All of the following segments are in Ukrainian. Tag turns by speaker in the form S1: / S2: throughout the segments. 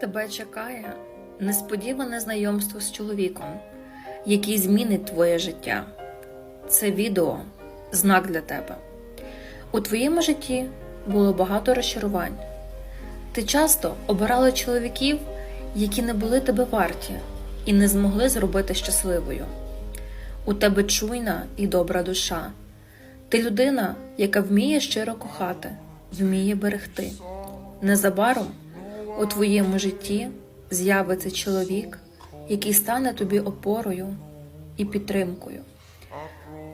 S1: Тебе чекає несподіване знайомство з чоловіком, який змінить твоє життя. Це відео знак для тебе. У твоєму житті було багато розчарувань. Ти часто обирала чоловіків, які не були тебе варті і не змогли зробити щасливою. У тебе чуйна і добра душа. Ти людина, яка вміє щиро кохати, вміє берегти. Незабаром у твоєму житті з'явиться чоловік, який стане тобі опорою і підтримкою.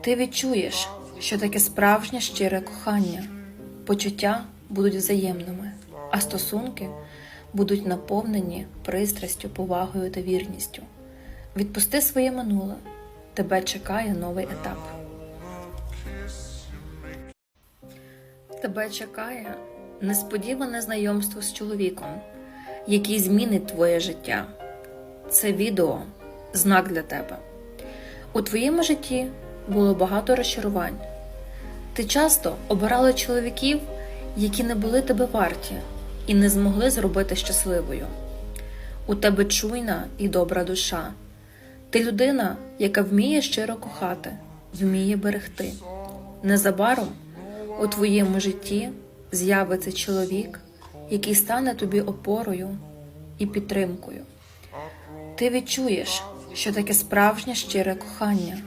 S1: Ти відчуєш, що таке справжнє щире кохання, почуття будуть взаємними, а стосунки будуть наповнені пристрастю, повагою та вірністю. Відпусти своє минуле, тебе чекає новий етап. Тебе чекає несподіване знайомство з чоловіком, який змінить твоє життя. Це відео знак для тебе. У твоєму житті було багато розчарувань. Ти часто обирала чоловіків, які не були тебе варті і не змогли зробити щасливою. У тебе чуйна і добра душа. Ти людина, яка вміє щиро кохати, вміє берегти. Незабаром у твоєму житті з'явиться чоловік, який стане тобі опорою і підтримкою. Ти відчуєш, що таке справжнє щире кохання,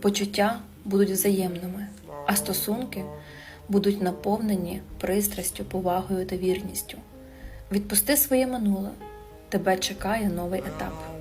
S1: почуття будуть взаємними, а стосунки будуть наповнені пристрастю, повагою та вірністю. Відпусти своє минуле, тебе чекає новий етап.